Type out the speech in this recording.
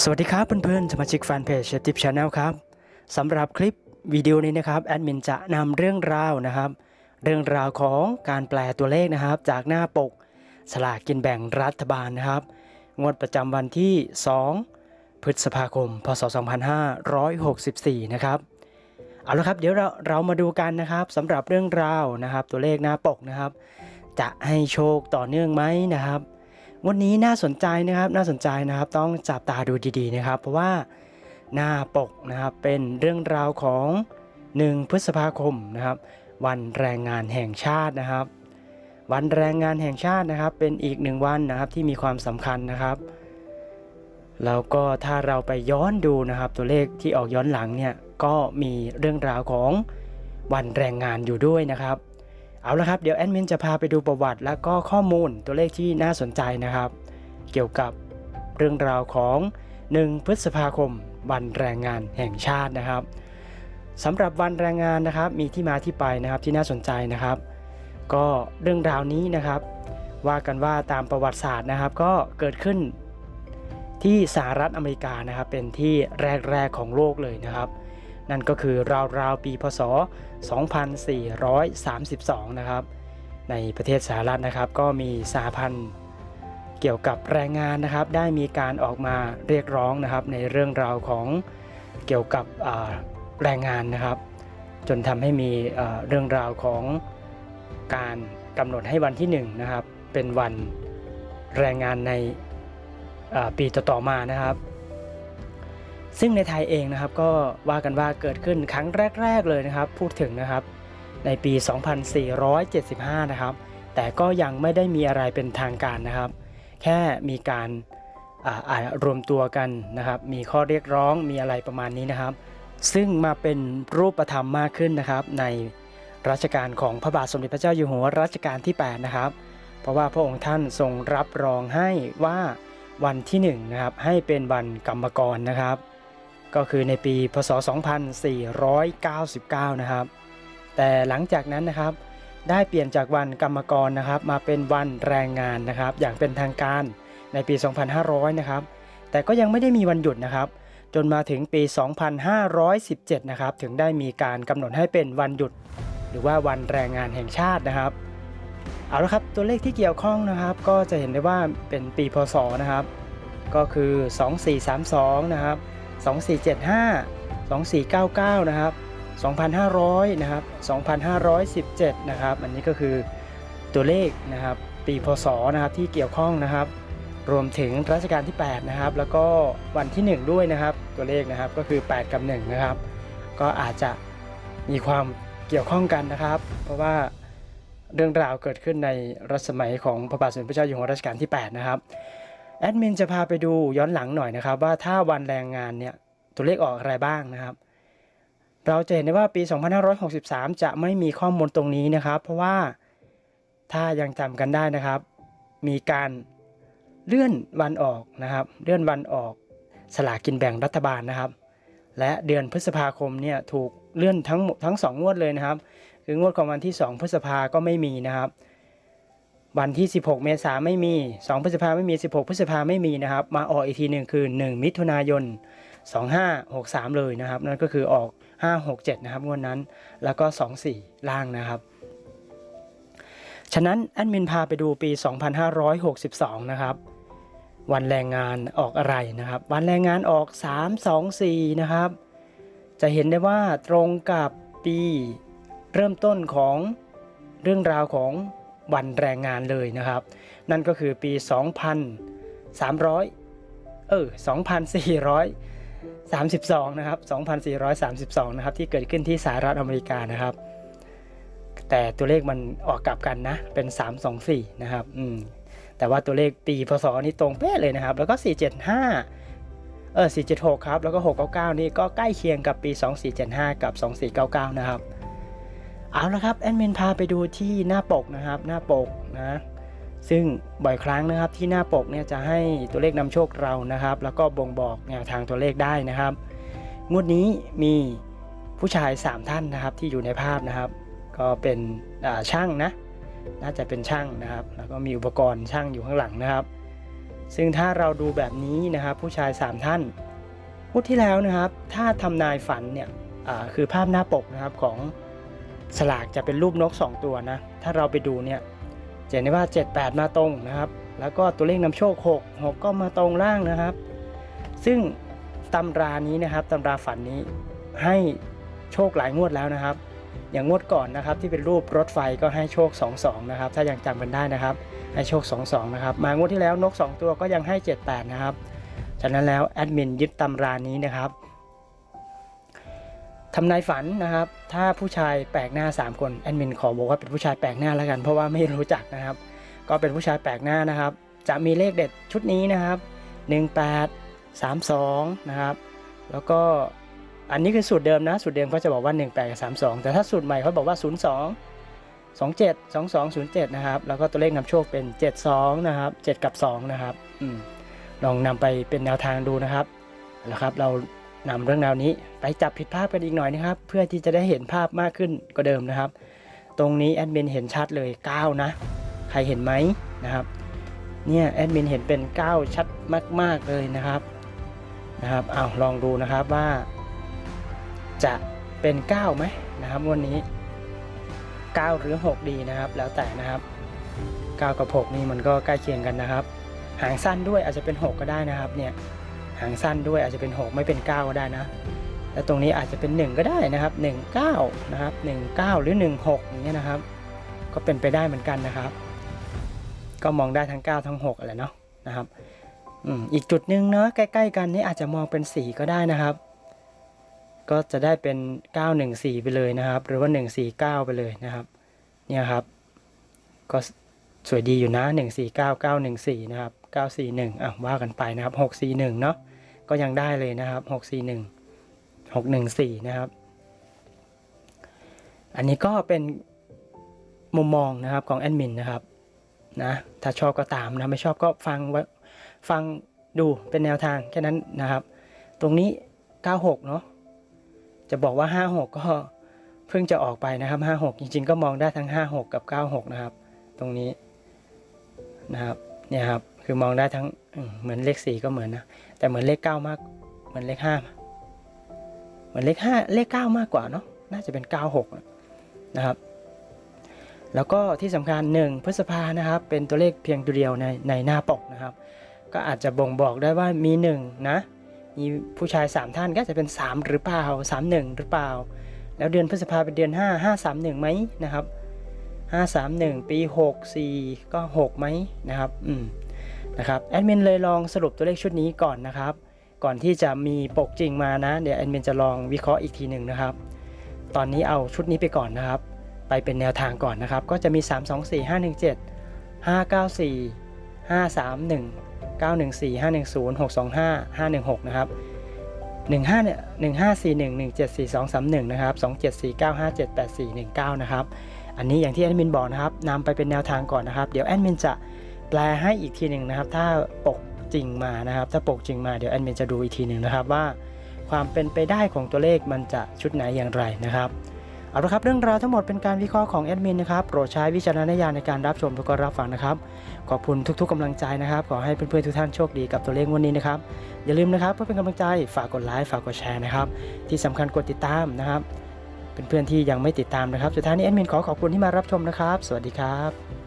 สวัสดีครับเพื่อนๆสมาชิกแฟนเพจเชฟทิปชาแนลครับสำหรับคลิปวิดีโอนี้นะครับแอดมินจะนำเรื่องราวนะครับ เรื่องราวของการแปลตัวเลขนะครับ จากหน้าปกสลากกินแบ่งรัฐบาลนะครับ งวดประจำวันที่ 2 พฤษภาคม พศ 2564 นะครับเอาละครับเดี๋ยวเราเรามาดูกันนะครับสำหรับเรื่องราวนะครับ ตัวเลขหน้าปกนะครับ จะให้โชคต่อเนื่องไหมนะครับ วันนี้น่าสนใจนะครับน่าสนใจนะครับต้องจับตาดูดีๆนะครับ เพราะว่าหน้าปกนะครับเป็นเรื่องราวของ 1 พฤษภาคมนะครับ วันแรงงานแห่งชาตินะครับ วันแรงงานแห่งชาตินะครับ เป็นอีกหนึ่งวันนะครับที่มีความสำคัญนะครับแล้วก็ถ้าเราไปย้อนดูนะครับ ตัวเลขที่ออกย้อนหลังเนี่ยก็มีเรื่องราวของวันแรงงานอยู่ด้วยนะครับ เอาละครับเดี๋ยวแอดมินจะพาไปดูประวัติ และก็ข้อมูลตัวเลขที่น่าสนใจนะครับ เกี่ยวกับเรื่องราวของ 1 พฤษภาคม วันแรงงานแห่งชาตินะครับสำหรับวันแรงงานนะครับ มีที่มาที่ไปนะครับที่น่าสนใจนะครับ ก็เรื่องราวนี้นะครับ ว่ากันว่าตามประวัติศาสตร์นะครับ ก็เกิดขึ้นที่สหรัฐอเมริกานะครับ เป็นที่แรกๆของโลกเลยนะครับ นั่นก็คือราวๆปีพศ 2432 นะครับ ในประเทศสหรัฐนะครับ ก็มีสหพันธ์เกี่ยวกับแรงงานนะครับ ได้มีการออกมาเรียกร้องนะครับ ในเรื่องราวของเกี่ยวกับแรงงานนะครับ จนทำให้มีเรื่องราวของการกำหนดให้วันที่1นะครับเป็นวันแรงงานในปีต่อๆมานะครับ ซึ่งในไทยเองนะครับก็ว่ากันว่าเกิดขึ้นครั้งแรก ๆ เลยนะครับ พูดถึงนะครับในปี 2475 นะครับ แต่ก็ยังไม่ได้มีอะไรเป็นทางการนะครับ แค่มีการอ่ารวมตัวกันนะครับ มีข้อเรียกร้องมีอะไรประมาณนี้นะครับ ซึ่งมาเป็นรูปธรรมมากขึ้นนะครับ ในรัชกาลของพระบาทสมเด็จพระเจ้าอยู่หัวรัชกาลที่ 8 นะครับ เพราะว่าพระองค์ท่านทรงรับรองให้ว่าวันที่1นะครับให้เป็นวันกรรมกรนะครับ ก็คือในปีพศ 2499 นะครับ แต่หลังจากนั้นนะครับ ได้เปลี่ยนจากวันกรรมกรนะครับ มาเป็นวันแรงงานนะครับ อย่างเป็นทางการในปี 2500 นะครับ แต่ก็ยังไม่ได้มีวันหยุดนะครับ จนมาถึงปี 2517 นะครับ ถึงได้มีการกำหนดให้เป็นวันหยุด หรือว่าวันแรงงานแห่งชาตินะครับ เอาละครับตัวเลขที่เกี่ยวข้องนะครับ ก็จะเห็นได้ว่าเป็นปีพศนะครับ ก็คือ 2432 นะครับ 2475 2499 นะครับ 2,500 นะครับ 2,517 นะครับ อันนี้ก็คือตัวเลขนะครับ ปีพศนะครับที่เกี่ยวข้องนะครับ รวมถึงรัชกาลที่ 8 นะครับ แล้วก็วันที่ 1 ด้วยนะครับ ตัวเลขนะครับก็คือ 8 กับ 1 นะครับ ก็อาจจะมีความเกี่ยวข้องกันนะครับ เพราะว่าเรื่องราวเกิดขึ้นในรัชสมัยของพระบาทสมเด็จพระเจ้าอยู่หัวรัชกาลที่ 8 นะครับ แอดมินจะพาไปดูย้อนหลังหน่อยนะครับ ว่าถ้าวันแรงงานเนี่ยตัวเลขออกอะไรบ้างนะครับ เราจะเห็นได้ว่าปี 2563 จะไม่มีข้อมูลตรงนี้นะครับ เพราะว่าถ้ายังจำกันได้นะครับ มีการเลื่อนวันออกนะครับ เลื่อนวันออกสลากินแบ่งรัฐบาลนะครับ และเดือนพฤษภาคมเนี่ยถูกเลื่อนทั้งทั้งสองงวดเลยนะครับ คืองวดของวันที่ 2 พฤษภาก็ไม่มีนะครับ วันที่ 16 เมษาไม่มี 2 พฤษภาไม่มี 16 พฤษภาไม่มีนะครับ มาออกอีกทีหนึ่งคือ 1 มิถุนายน 2563 เลยนะครับ นั่นก็คือออก 567 นะครับงวดนั้น แล้วก็ 24 ล่างนะครับ ฉะนั้นแอดมินพาไปดูปี 2562 นะครับ วันแรงงานออกอะไรนะครับ วันแรงงานออก 324 นะครับ จะเห็นได้ว่าตรงกับปีเริ่มต้นของเรื่องราวของ วันแรงงานเลยนะครับ นั่นก็คือปี 2,300 เออ 2,432 นะครับ 2,432 นะครับ ที่เกิดขึ้นที่สหรัฐอเมริกานะครับ แต่ตัวเลขมันออกกลับกันนะ เป็น 324 นะครับ อืม แต่ว่าตัวเลขปีพศนี่ตรงเป๊ะเลยนะครับ แล้วก็ 475 เออ 476 ครับ แล้วก็ 699 นี่ก็ใกล้เคียงกับปี 2475 กับ 2499 นะครับ เอาละครับแอดมินพาไปดูที่หน้าปกนะครับ หน้าปกนะซึ่งบ่อยครั้งนะครับที่หน้าปกเนี่ยจะให้ตัวเลขนำโชคเรานะครับ แล้วก็บ่งบอกแนวทางตัวเลขได้นะครับงวดนี้มีผู้ชาย 3 ท่านนะครับที่อยู่ในภาพนะครับ ก็เป็นช่างนะน่าจะเป็นช่างนะครับ แล้วก็มีอุปกรณ์ช่างอยู่ข้างหลังนะครับ ซึ่งถ้าเราดูแบบนี้นะครับ ผู้ชาย 3 ท่านงวดที่แล้วนะครับ ถ้าทำนายฝันเนี่ยคือภาพหน้าปกนะครับของ สลากจะเป็นรูปนก 2 ตัวนะ ถ้าเราไปดูเนี่ยจะเห็นได้ว่า 78 มาตรงนะครับ แล้วก็ตัวเลขนำโชค 6 6 ก็มาตรงล่างนะครับ ซึ่งตำรานี้นะครับตำราฝันนี้ให้โชคหลายงวดแล้วนะครับ อย่างงวดก่อนนะครับที่เป็นรูปรถไฟก็ให้โชค 22 นะครับ ถ้ายังจำกันได้นะครับ ให้โชค 22 นะครับ มางวดที่แล้วนก 2 ตัวก็ยังให้ 78 นะครับ ฉะนั้นแล้วแอดมินยึดตำรานี้นะครับ ทำนายฝันนะครับ ถ้าผู้ชายแปลกหน้า 3 คนแอดมินขอบอกว่าเป็นผู้ชายแปลกหน้าแล้วกัน เพราะว่าไม่รู้จักนะครับ ก็เป็นผู้ชายแปลกหน้านะครับ จะมีเลขเด็ดชุดนี้นะครับ 18 32 นะครับ แล้วก็อันนี้คือสูตรเดิมนะ สูตรเดิมเขาจะบอกว่า 18กับ32 แต่ถ้าสูตรใหม่เขาบอกว่า 02 27 2207 นะครับ แล้วก็ตัวเลขนำโชคเป็น 72 นะครับ 7 กับ 2 นะครับอลองนำไปเป็นแนวทางดูนะครับแล้วครับเรา นำเรื่องราวนี้ไปจับผิดภาพกันอีกหน่อยนะครับ เพื่อที่จะได้เห็นภาพมากขึ้นกว่าเดิมนะครับ ตรงนี้แอดมินเห็นชัดเลย 9 นะ ใครเห็นไหมนะครับ เนี่ยแอดมินเห็นเป็น 9 ชัดมาก ๆ เลยนะครับนะครับเอาลองดูนะครับว่า จะเป็น9ไหมนะครับวันนี้ 9 หรือ 6 ดีนะครับ แล้วแต่นะครับ 9 กับ 6 นี่มันก็ใกล้เคียงกันนะครับ หางสั้นด้วยอาจจะเป็น 6 ก็ได้นะครับเนี่ย หางสั้นด้วยอาจจะเป็น 6 ไม่เป็น 9 ก็ได้นะแล้วตรงนี้อาจจะเป็น 1 ก็ได้นะครับ19นะครับ19 หรือ 16อย่างเงี้ยนะครับ ก็เป็นไปได้เหมือนกันนะครับ ก็มองได้ทั้ง 9 ทั้ง6อะไรเนาะนะครับอืมอีกจุดหนึ่งเนาะใกล้ๆ กันนี่อาจจะมองเป็น 4 ก็ได้นะครับ ก็จะได้เป็น 914 ไปเลยนะครับ หรือว่า 149 ไปเลยนะครับ เนี่ยครับ ก็สวยดีอยู่นะ 149 914 นะครับ 941อะว่ากันไปนะครับ 641 เนาะ ก็ยังได้เลยนะครับ641 614นะครับ อันนี้ก็เป็นมุมมองนะครับของแอดมินนะครับนะถ้าชอบก็ตามนะไม่ชอบก็ฟังไว้ฟังดูเป็นแนวทางแค่นั้นนะครับ ตรงนี้ 96 เนาะจะบอกว่า 56 ก็เพิ่งจะออกไปนะครับ 56 จริง ๆ ก็มองได้ทั้ง 56 กับ 96 นะครับ ตรงนี้นะครับเนี่ยครับคือมองได้ทั้งเหมือนเลข4ก็เหมือนนะ แต่เหมือนเลข9มากเหมือนเลข5เหมือนเลข5เลข9มากกว่าเนาะน่าจะเป็น96นะครับ แล้วก็ที่สำคัญ1พฤษภานะครับ เป็นตัวเลขเพียงตัวเดียวในในหน้าปกนะครับ ก็อาจจะบ่งบอกได้ว่ามี1นะมีผู้ชาย 3 ท่านก็จจะเป็น 3 หรือเปล่า 31 หรือเปล่า แล้วเดือนพฤษภาเป็นเดือน 5 5 3 1ไหมนะครับ 5 3 1 ปี 6 4 ก็ 6ไหมนะครับ อืม นะครับแอดมินเลยลองสรุปตัวเลขชุดนี้ก่อนนะครับ ก่อนที่จะมีปกจริงมานะ เดี๋ยวแอดมินจะลองวิเคราะห์อีกทีหนึ่งนะครับ ตอนนี้เอาชุดนี้ไปก่อนนะครับ ไปเป็นแนวทางก่อนนะครับ ก็จะมี 3 2 4 5 1 7 5 9 4 5 3 1 9 1 4 5 1 0 6 2 5 5 1 6 นะครับ 15เนี่ย1541 174231 นะครับ 2749578419 นะครับ อันนี้อย่างที่แอดมินบอกนะครับนำไปเป็นแนวทางก่อนนะครับ เดี๋ยวแอดมินจะ แปลให้อีกทีหนึ่งนะครับ ถ้าปกจริงมานะครับ ถ้าปกจริงมาเดี๋ยวแอดมินจะดูอีกทีหนึ่งนะครับว่า ความเป็นไปได้ของตัวเลขมันจะชุดไหนอย่างไรนะครับเอาละครับเรื่องราวทั้งหมดเป็นการวิเคราะห์ของแอดมินนะครับโปรดใช้วิจารณญาณในการรับชมและก็รับฟังนะครับ ขอบคุณทุกๆกำลังใจนะครับ ขอให้เพื่อนๆทุกท่านโชคดีกับตัวเลขวันนี้นะครับ อย่าลืมนะครับเพื่อเป็นกำลังใจฝากกดไลค์ฝากกดแชร์นะครับ ที่สำคัญกดติดตามนะครับเพื่อนๆที่ยังไม่ติดตามนะครับ สุดท้ายนี้แอดมินขอขอบคุณที่มารับชมนะครับ สวัสดีครับ